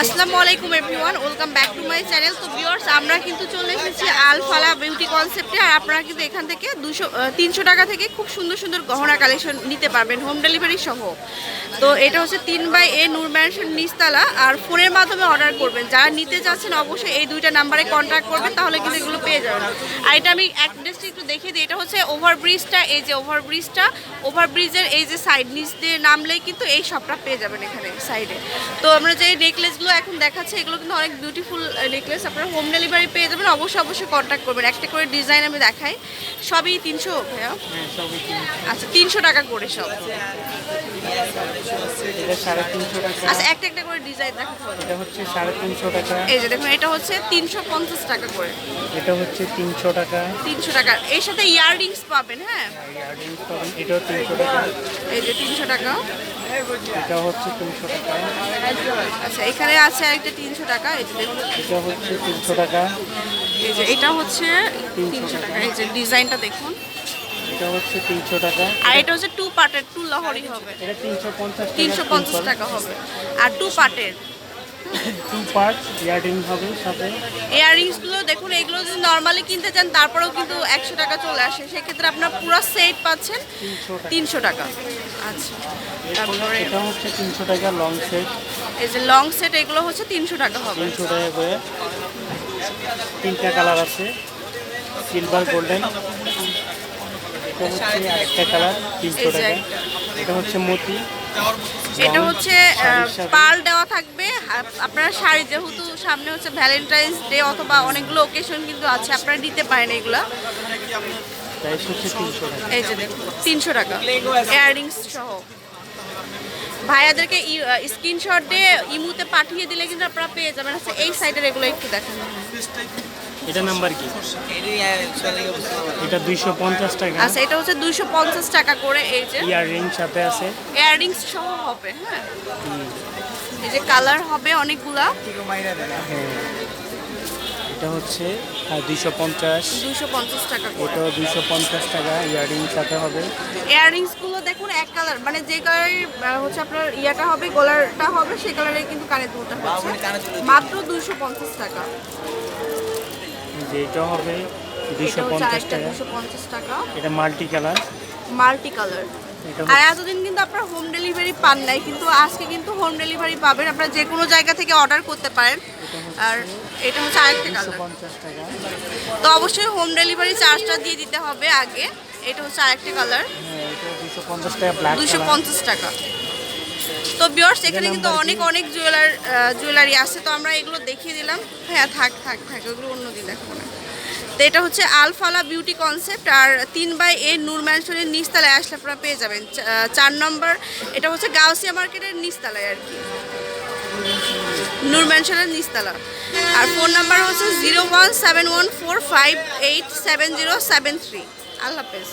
আসসালামু আলাইকুম everyone welcome back to my channel তো ভিউয়ার্স আমরা কিন্তু চলে এসেছি আলফালা বিউটি কনসেপ্টে আর আপনারা কিন্তু এখান থেকে দুশো তিনশো টাকা থেকে খুব সুন্দর সুন্দর গহনা কালেকশন নিতে পারবেন হোম ডেলিভারি সহ। তো এটা হচ্ছে তিন বাই এ নূর ম্যানশন নিস্তালা আর ফোনের মাধ্যমে অর্ডার করবেন। যারা নিতে চাচ্ছেন, অবশ্যই এই দুইটা নাম্বারে কন্ট্যাক্ট করবেন, তাহলে কিন্তু এগুলো পেয়ে যাবেন। আর এটা আমি অ্যাড্রেসটা একটু দেখিয়ে দিই, এটা হচ্ছে ওভারব্রিজটা এই যে ওভারব্রিজটা ওভারব্রিজের এই যে সাইড নিচ দিয়ে নামলেই কিন্তু এই শপটা পেয়ে যাবেন এখানে সাইডে তো আমরা যে নেকলেসগুলো এখন দেখাচ্ছে এগুলো কিন্তু অনেক বিউটিফুল নেকলেস আপনারা হোম ডেলিভারি পেয়ে যাবেন অবশ্যই অবশ্যই কন্ট্যাক্ট করবেন। একটা করে ডিজাইন আমি দেখাই। সবই তিনশো ভাইয়া? আচ্ছা তিনশো টাকা করে সব। আচ্ছা একটা একটা করে ডিজাইন এটা হচ্ছে সাড়ে তিনশো টাকা। এই যে দেখুন এটা হচ্ছে তিনশো পঞ্চাশ টাকা করে। এটা হচ্ছে তিনশো টাকা। তিনশো টাকা। এর সাথে ইয়াররিংস পাবেন হ্যাঁ? ইয়াররিংস পাবেন। এটাও তিনশো টাকা। এই যে তিনশো টাকা। এটা হচ্ছে তিনশো টাকা। আচ্ছা এখানে আছে একটা তিনশো টাকা এই যে দেখুন। এটা হচ্ছে তিনশো টাকা। এই যে এটা হচ্ছে তিনশো টাকা এই যে ডিজাইনটা দেখুন। এটা হচ্ছে তিনশো টাকা। আর এটা হচ্ছে টু পার্টের টু লহরি হবে। এটা তিনশো পঞ্চাশ তিনশো পঞ্চাশ টাকা হবে। আর টু পার্টের টু পার্ট হবে সাথে। দেখুন এগুলো যদি নর্মালি কিনতে চান তারপরেও কিন্তু একশো টাকা চলে আসে। সেক্ষেত্রে আপনার পুরো সেট পাচ্ছেন তিনশো টাকা। তিনশো টাকা। আচ্ছা তারপরে এটা হচ্ছে তিনশো টাকা লং সেট এই যে লং সেট এগুলো হচ্ছে তিনশো টাকা হবে। তিনশো টাকা করে তিনটা কালার আছে। সিলভার গোল্ডেন কালার তিনশো টাকা। এটা হচ্ছে মতি। এটা হচ্ছে পাল দেওয়া থাকবে। আপ- আপনারা শাড়ি যেহেতু সামনে হচ্ছে ভ্যালেন্টাইন্স ডে অথবা অনেকগুলো ওকেশন কিন্তু আছে আপনারা নিতে পারেন এগুলো। এই যে তিনশো টাকা। ইয়াররিংস সহ। ভাইয়াদেরকে স্ক্রিনশট দিয়ে ইমুতে পাঠিয়ে দিলে কিন্তু আপনারা পেয়ে যাবেন। আচ্ছা এই সাইডের এগুলো একটু দেখেন। এটা নাম্বার কি? এটা দুইশো পঞ্চাশ টাকা। আচ্ছা এটা হচ্ছে দুইশো পঞ্চাশ টাকা করে এই যে। ইয়াররিং সাথে আছে। ইয়াররিংস সহ হবে হ্যাঁ। এই যে কালার হবে অনেকগুলা। এটা হচ্ছে দুইশো পঞ্চাশ। দুইশো পঞ্চাশ টাকা এটাও দুইশো পঞ্চাশ টাকা ইয়ার রিং সাথে হবে। ইয়াররিংসগুলো দেখুন এক কালার মানে যে কালার হচ্ছে আপনার ইয়াটা হবে গোলারটা হবে সেই কালারে কিন্তু কানের দুলটা হচ্ছে। মাত্র দুইশো পঞ্চাশ টাকা। যেটা হবে দুইশো পঞ্চাশ টাকা। দুশো পঞ্চাশ টাকা। এটা মাল্টি কালার। Multi colour. আর এতদিন কিন্তু আপনারা হোম ডেলিভারি পান নাই কিন্তু আজকে কিন্তু হোম ডেলিভারি পাবেন। আপনারা যে কোনো জায়গা থেকে অর্ডার করতে পারেন। আর এটা হচ্ছে আরেকটা কালার। তো অবশ্যই হোম ডেলিভারি চার্জটা দিয়ে দিতে হবে আগে। এটা হচ্ছে আরেকটা কালার। দুশো পঞ্চাশ টাকা। তো বিয়ার্স এখানে কিন্তু অনেক অনেক জুয়েলার জুয়েলারি আছে। তো আমরা এগুলো দেখিয়ে দিলাম। হ্যাঁ থাক থাক থাক ওগুলো অন্যদিন দেখব না। তো এটা হচ্ছে আলফালা বিউটি কনসেপ্ট আর তিন বাই এ নূর ম্যানশনের নিচতলায় আসলে আপনারা পেয়ে যাবেন। চার নম্বর এটা হচ্ছে গাউসিয়া মার্কেটের নিচতলায় আর কি। নূর ম্যানশনের নিস্তালা আর ফোন নাম্বার হচ্ছে zero one seven one four five eight seven zero seven three. আল্লাহ হাফেজ।